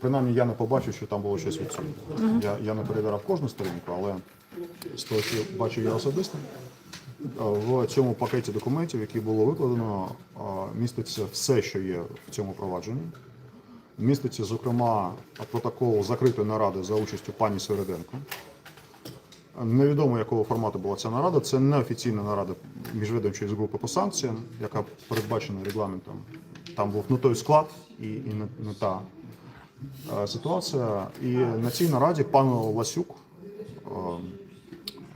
Принаймні, я не побачив, що там було щось відсутнє. Я, я не перевіряв кожну сторінку, але з того, що бачив я особисто, е, в цьому пакеті документів, які було викладено, е, міститься все, що є в цьому провадженні. Міститься, зокрема, протокол закритої наради за участю пані Середенко. Невідомо якого формату була ця нарада. Це неофіційна нарада міжвідомчої з групи по санкціям, яка передбачена регламентом. Там був не той склад і, і не, не та ситуація. І на цій нараді пан Ласюк, е,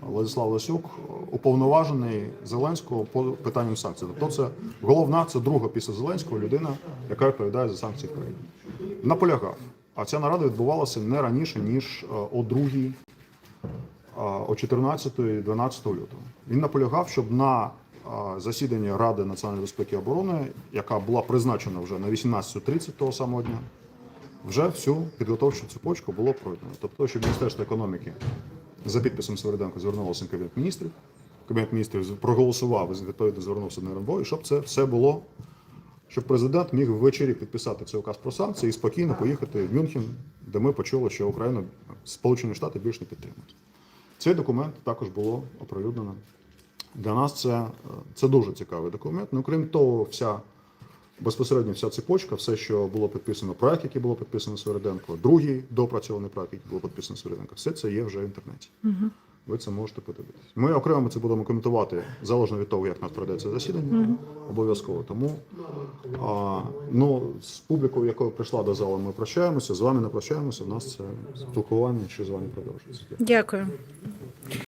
Владислав Ласюк, уповноважений Зеленського по питанням санкцій. Тобто це головна, це друга після Зеленського людина, яка відповідає за санкції в країні. Наполягав. А ця нарада відбувалася не раніше, ніж е, о другій а, о 14-12 лютого. Він наполягав, щоб на засіданні Ради національної безпеки і оборони, яка була призначена вже на 18.30 того самого дня, вже всю підготовчу цепочку було пройдено. Тобто, щоб Міністерство економіки за підписом Свериденко звернулося на Кабінет міністрів, Кабінет міністрів проголосував і відповідно звернувся до РНБО, і щоб це все було, щоб президент міг ввечері підписати цей указ про санкції і спокійно поїхати в Мюнхен, де ми почули, що Україну Сполучені Штати більш не підтримують. Цей документ також було оприлюднено. Для нас це, е, це дуже цікавий документ. Ну, крім того, вся безпосередньо вся цепочка, все, що було підписано, проект, який було підписано Свериденко, другий допрацьований проект, який було підписано Свериденко, все це є вже в інтернеті. Ви це можете подивитися. Ми окремо це будемо коментувати залежно від того, як нас пройде це засідання. Обов'язково. Тому а, ну, з публікою, яка прийшла до залу, ми прощаємося. З вами не прощаємося. У нас це спілкування ще з вами продовжується. Дякую.